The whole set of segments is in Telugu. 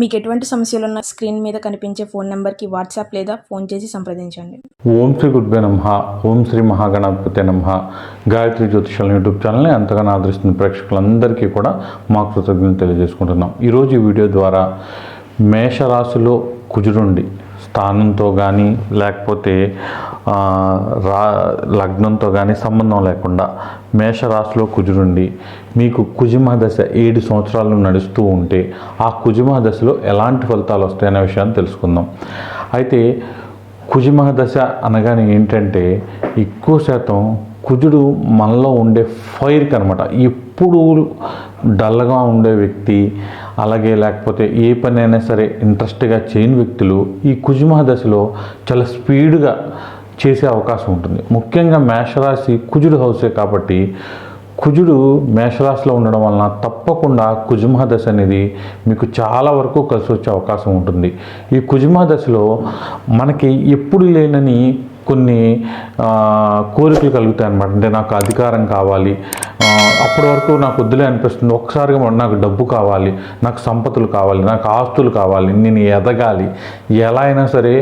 మీకు ఎటువంటి సమస్యలు ఉన్న స్క్రీన్ మీద కనిపించే ఫోన్ నెంబర్కి వాట్సాప్ లేదా ఫోన్ చేసి సంప్రదించండి. ఓం శ్రీ గుడ్బే నమ ఓం శ్రీ మహాగణపతి నమ. గాయత్రి జ్యోతిషాల యూట్యూబ్ ఛానల్ని అంతగానో ఆదరిస్తున్న ప్రేక్షకులందరికీ కూడా మా కృతజ్ఞతలు తెలియజేసుకుంటున్నాం. ఈరోజు ఈ వీడియో ద్వారా మేషరాశిలో కుజుడుండి స్థానంతో కానీ లేకపోతే రా లగ్నంతో కానీ సంబంధం లేకుండా మేషరాశిలో కుజుడుండి మీకు కుజుమ దశ ఏడు సంవత్సరాలు నడుస్తూ ఉంటే ఆ కుజుమ దశలో ఎలాంటి ఫలితాలు వస్తాయనే విషయాన్ని తెలుసుకుందాం. అయితే కుజుమ దశ అనగానే ఏంటంటే ఎక్కువ శాతం కుజుడు మనలో ఉండే ఫైర్కి అనమాట ఎప్పుడు డల్గా ఉండే వ్యక్తి అలాగే లేకపోతే ఏ పని అయినా సరే ఇంట్రెస్ట్గా చేయని వ్యక్తులు ఈ కుజుమ దశలో చాలా స్పీడ్గా చేసే అవకాశం ఉంటుంది. ముఖ్యంగా మేషరాశి కుజుడు హౌసే కాబట్టి కుజుడు మేషరాశిలో ఉండడం వలన తప్పకుండా కుజుమహ దశ అనేది మీకు చాలా వరకు కలిసి వచ్చే అవకాశం ఉంటుంది. ఈ కుజుమహ దశలో మనకి ఎప్పుడు లేనని కొన్ని కోరికలు కలుగుతాయి అనమాట అంటే నాకు అధికారం కావాలి. అప్పటి వరకు నాకు వద్దులే అనిపిస్తుంది. ఒక్కసారిగా నాకు డబ్బు కావాలి నాకు సంపదలు కావాలి నాకు ఆస్తులు కావాలి నేను ఎదగాలి. ఎలా అయినా సరే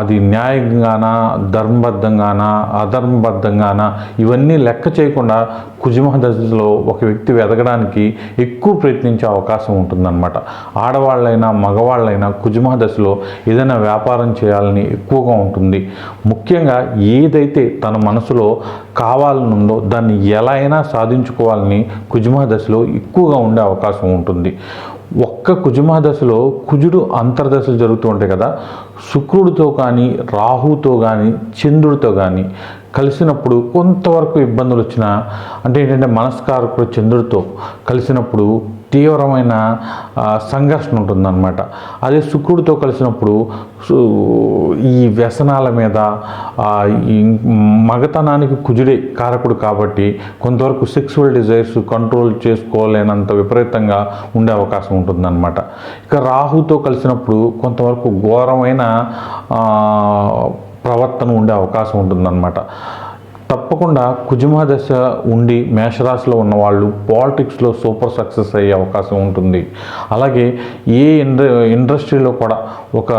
అది న్యాయంగానా ధర్మబద్ధంగానా అధర్మబద్ధంగానా ఇవన్నీ లెక్క చేయకుండా కుజుమ దశలో ఒక వ్యక్తి ఎదగడానికి ఎక్కువ ప్రయత్నించే అవకాశం ఉంటుందన్నమాట. ఆడవాళ్ళైనా మగవాళ్ళైనా కుజుమ దశలో ఏదైనా వ్యాపారం చేయాలని ఎక్కువగా ఉంటుంది. ముఖ్యంగా ఏదైతే తన మనసులో కావాలనుందో దాన్ని ఎలా అయినా సాధించుకోవాలని కుజుమా దశలో ఎక్కువగా ఉండే అవకాశం ఉంటుంది. ఒక్క కుజుమా దశలో కుజుడు అంతర్దశలు జరుగుతూ ఉంటాయి కదా శుక్రుడితో కానీ రాహుతో కానీ చంద్రుడితో కానీ కలిసినప్పుడు కొంతవరకు ఇబ్బందులు వచ్చినా అంటే ఏంటంటే మనస్కారకుడు చంద్రుడితో కలిసినప్పుడు తీవ్రమైన సంఘర్షణ ఉంటుందన్నమాట. అదే శుక్రుడితో కలిసినప్పుడు సు- ఈ వ్యసనాల మీద మగతనానికి కుజుడే కారకుడు కాబట్టి కొంతవరకు సెక్సువల్ డిజైర్స్ కంట్రోల్ చేసుకోలేనంత విపరీతంగా ఉండే అవకాశం ఉంటుందన్నమాట. ఇక రాహుతో కలిసినప్పుడు కొంతవరకు ఘోరమైన ప్రవర్తన ఉండే అవకాశం ఉంటుందన్నమాట. తప్పకుండా కుజుమ దశ ఉండి మేషరాశిలో ఉన్నవాళ్ళు పాలిటిక్స్లో సూపర్ సక్సెస్ అయ్యే అవకాశం ఉంటుంది. అలాగే ఏ ఇండ ఇండస్ట్రీలో కూడా ఒక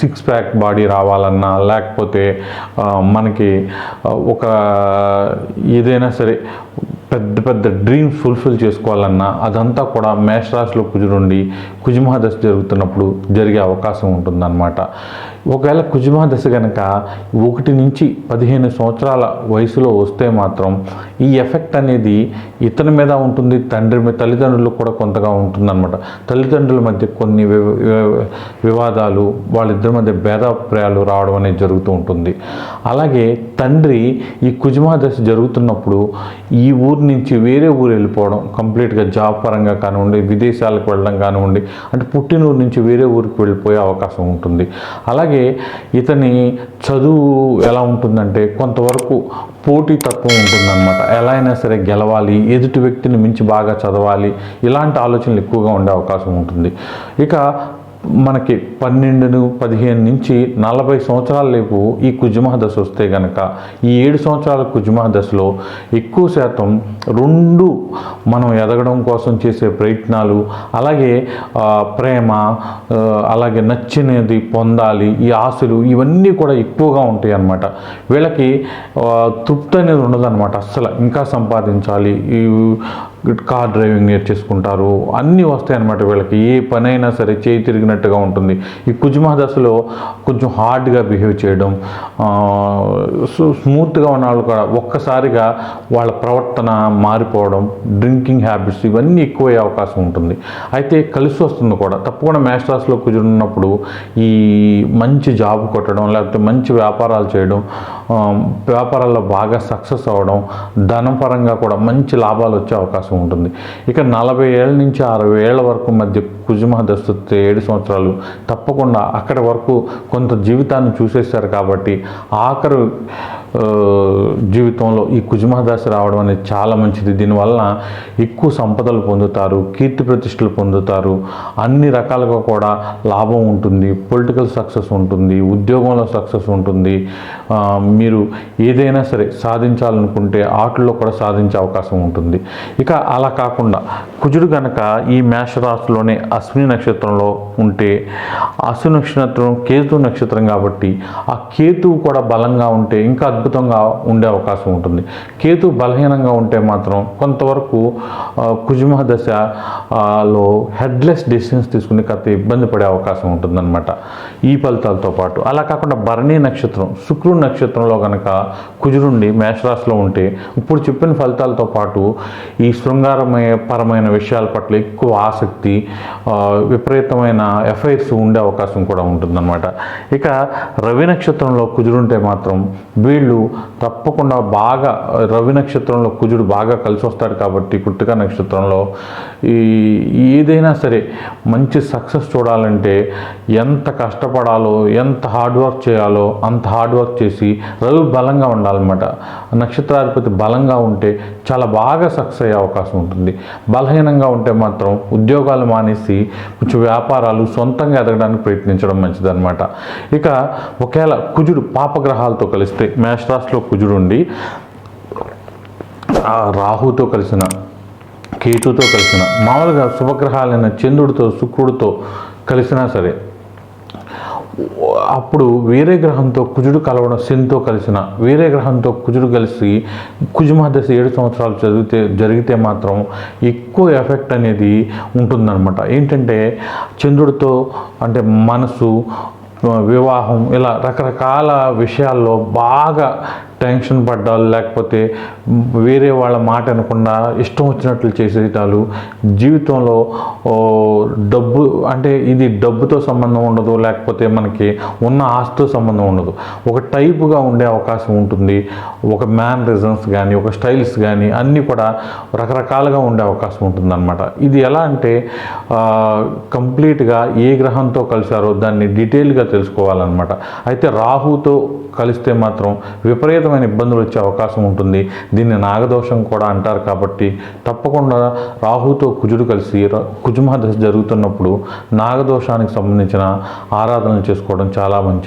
సిక్స్ ప్యాక్ బాడీ రావాలన్నా లేకపోతే మనకి ఒక ఏదైనా సరే పెద్ద పెద్ద డ్రీమ్స్ ఫుల్ఫిల్ చేసుకోవాలన్నా అదంతా కూడా మేషరాశిలో కుజుడుండి కుజుమహ దశ జరుగుతున్నప్పుడు జరిగే అవకాశం ఉంటుందన్నమాట. ఒకవేళ కుజుమహ దశ కనుక ఒకటి నుంచి పదిహేను సంవత్సరాల వయసులో వస్తే మాత్రం ఈ ఎఫెక్ట్ అనేది ఇతని మీద ఉంటుంది తండ్రి మీద తల్లిదండ్రులకు కూడా కొంతగా ఉంటుందన్నమాట. తల్లిదండ్రుల మధ్య కొన్ని వి- వివాదాలు వాళ్ళిద్దరి మధ్య భేదాభిప్రాయాలు రావడం అనేది జరుగుతూ ఉంటుంది. అలాగే తండ్రి ఈ కుజుమా దశ జరుగుతున్నప్పుడు ఈ ఊరు నుంచి వేరే ఊరు వెళ్ళిపోవడం కంప్లీట్గా జాబ్ పరంగా కానివ్వండి విదేశాలకు వెళ్ళడం కానివ్వండి అంటే పుట్టినూరు నుంచి వేరే ఊరికి వెళ్ళిపోయే అవకాశం ఉంటుంది. అలాగే ఇతని చదువు ఎలా ఉంటుందంటే కొంతవరకు పోటీ తత్వం ఉంటుందన్నమాట. ఎలా అయినా సరే గెలవాలి ఎదుటి వ్యక్తిని మించి బాగా చదవాలి ఇలాంటి ఆలోచనలు ఎక్కువగా ఉండే అవకాశం ఉంటుంది. ఇక మనకి పన్నెండును పదిహేను నుంచి నలభై సంవత్సరాల లేపు ఈ కుజుమహ దశ వస్తే గనక ఈ ఏడు సంవత్సరాల కుజుమహ దశలో ఎక్కువ శాతం రెండు మనం ఎదగడం కోసం చేసే ప్రయత్నాలు అలాగే ప్రేమ అలాగే నచ్చినది పొందాలి ఈ ఆశలు ఇవన్నీ కూడా ఎక్కువగా ఉంటాయి అన్నమాట. వీళ్ళకి తృప్తి అనేది ఉండదన్నమాట అస్సలు. ఇంకా సంపాదించాలి. ఈ కార్ డ్రైవింగ్ నేర్చేసుకుంటారు. అన్నీ వస్తాయి అన్నమాట వీళ్ళకి. ఏ పనైనా సరే చేయి తిరిగినట్టుగా ఉంటుంది. ఈ కుజుమా దశలో కొంచెం హార్డ్గా బిహేవ్ చేయడం స్మూత్గా ఉన్న వాళ్ళు కూడా ఒక్కసారిగా వాళ్ళ ప్రవర్తన మారిపోవడం డ్రింకింగ్ హ్యాబిట్స్ ఇవన్నీ ఎక్కువయ్యే అవకాశం ఉంటుంది. అయితే కలిసి వస్తుంది కూడా. తప్పకుండా మేస్ట్రాస్లో కుజున్నప్పుడు ఈ మంచి జాబ్ కొట్టడం లేకపోతే మంచి వ్యాపారాలు చేయడం వ్యాపారాల్లో బాగా సక్సెస్ అవ్వడం ధనం పరంగా కూడా మంచి లాభాలు వచ్చే అవకాశం ఉంటుంది. ఇక నలభై ఏళ్ళ నుంచి అరవై ఏళ్ళ వరకు మధ్య కుజుమహ దస్తుతే ఏడు సంవత్సరాలు. తప్పకుండా అక్కడి వరకు కొంత జీవితాన్ని చూసేస్తారు కాబట్టి ఆఖరు జీవితంలో ఈ కుజుమహ దశ రావడం అనేది చాలా మంచిది. దీనివల్ల ఎక్కువ సంపదలు పొందుతారు కీర్తి ప్రతిష్టలు పొందుతారు. అన్ని రకాలుగా కూడా లాభం ఉంటుంది పొలిటికల్ సక్సెస్ ఉంటుంది ఉద్యోగంలో సక్సెస్ ఉంటుంది. మీరు ఏదైనా సరే సాధించాలనుకుంటే ఆటల్లో కూడా సాధించే అవకాశం ఉంటుంది. ఇక అలా కాకుండా కుజుడు గనక ఈ మేషరాశిలోనే అశ్విని నక్షత్రంలో ఉంటే అశ్విని నక్షత్రం కేతు నక్షత్రం కాబట్టి ఆ కేతువు కూడా బలంగా ఉంటే ఇంకా అద్భుతంగా ఉండే అవకాశం ఉంటుంది. కేతు బలహీనంగా ఉంటే మాత్రం కొంతవరకు ఆ, కుజుమ దశ లో హెడ్లెస్ డెసిషన్స్ తీసుకుని కాస్త ఇబ్బంది పడే అవకాశం ఉంటుందన్నమాట. ఈ ఫలితాలతో పాటు. అలా కాకుండా భరణి నక్షత్రం శుక్రుడు నక్షత్రంలో కనుక కుజురుండి మేషరాశిలో ఉంటే ఇప్పుడు చెప్పిన ఫలితాలతో పాటు ఈ శృంగారమయ పరమైన విషయాల పట్ల ఎక్కువ ఆసక్తి విపరీతమైన ఎఫ్ఐఆర్స్ ఉండే అవకాశం కూడా ఉంటుందన్నమాట. ఇక రవి నక్షత్రంలో కుజుడుంటే మాత్రం వీళ్ళు తప్పకుండా బాగా రవి నక్షత్రంలో కుజుడు బాగా కలిసి వస్తాడు కాబట్టి కృతిక నక్షత్రంలో ఈ ఏదైనా సరే మంచి సక్సెస్ చూడాలంటే ఎంత కష్టపడాలో ఎంత హార్డ్ వర్క్ చేయాలో అంత హార్డ్ వర్క్ చేసి రవి బలంగా ఉండాలన్నమాట. నక్షత్రాధిపతి బలంగా ఉంటే చాలా బాగా సక్సెస్ అయ్యే అవకాశం ఉంటుంది. బలహీనంగా ఉంటే మాత్రం ఉద్యోగాలు మానేసి కొంచెం వ్యాపారాలు సొంతంగా ఎదగడానికి ప్రయత్నించడం మంచిదన్నమాట. ఇక ఒకవేళ కుజుడు పాపగ్రహాలతో కలిస్తే మేషరాశిలో కుజుడు ఉండి ఆ రాహుతో కలిసిన కేతుతో కలిసిన మామూలుగా శుభగ్రహాలైన చంద్రుడితో శుక్రుడితో కలిసినా సరే అప్పుడు వేరే గ్రహంతో కుజుడు కలవడం శనితో కలిసిన వేరే గ్రహంతో కుజుడు కలిసి కుజుమహదశ ఏడు సంవత్సరాలు చదివితే జరిగితే మాత్రం ఎక్కువ ఎఫెక్ట్ అనేది ఉంటుందన్నమాట. ఏంటంటే చంద్రుడితో అంటే మనసు వివాహం ఇలా రకరకాల విషయాల్లో బాగా టెన్షన్ పడ్డాలు లేకపోతే వేరే వాళ్ళ మాట అనకుండా ఇష్టం వచ్చినట్లు చేసేటాలు జీవితంలో డబ్బు అంటే ఇది డబ్బుతో సంబంధం ఉండదు లేకపోతే మనకి ఉన్న ఆస్తితో సంబంధం ఉండదు. ఒక టైపుగా ఉండే అవకాశం ఉంటుంది. ఒక మ్యాన్ రిజన్స్ కానీ ఒక స్టైల్స్ కానీ అన్నీ కూడా రకరకాలుగా ఉండే అవకాశం ఉంటుందన్నమాట. ఇది ఎలా అంటే కంప్లీట్గా ఏ గ్రహంతో కలిశారో దాన్ని డీటెయిల్గా తెలుసుకోవాలన్నమాట. అయితే రాహుతో కలిస్తే మాత్రం విపరీత విపరీతమైన ఇబ్బందులు వచ్చే అవకాశం ఉంటుంది. దీన్ని నాగదోషం కూడా అంటారు కాబట్టి తప్పకుండా రాహుతో కుజుడు కలిసి కుజుమహ కుజుమ దశ జరుగుతున్నప్పుడు నాగదోషానికి సంబంధించిన ఆరాధనలు చేసుకోవడం చాలా మంచిది.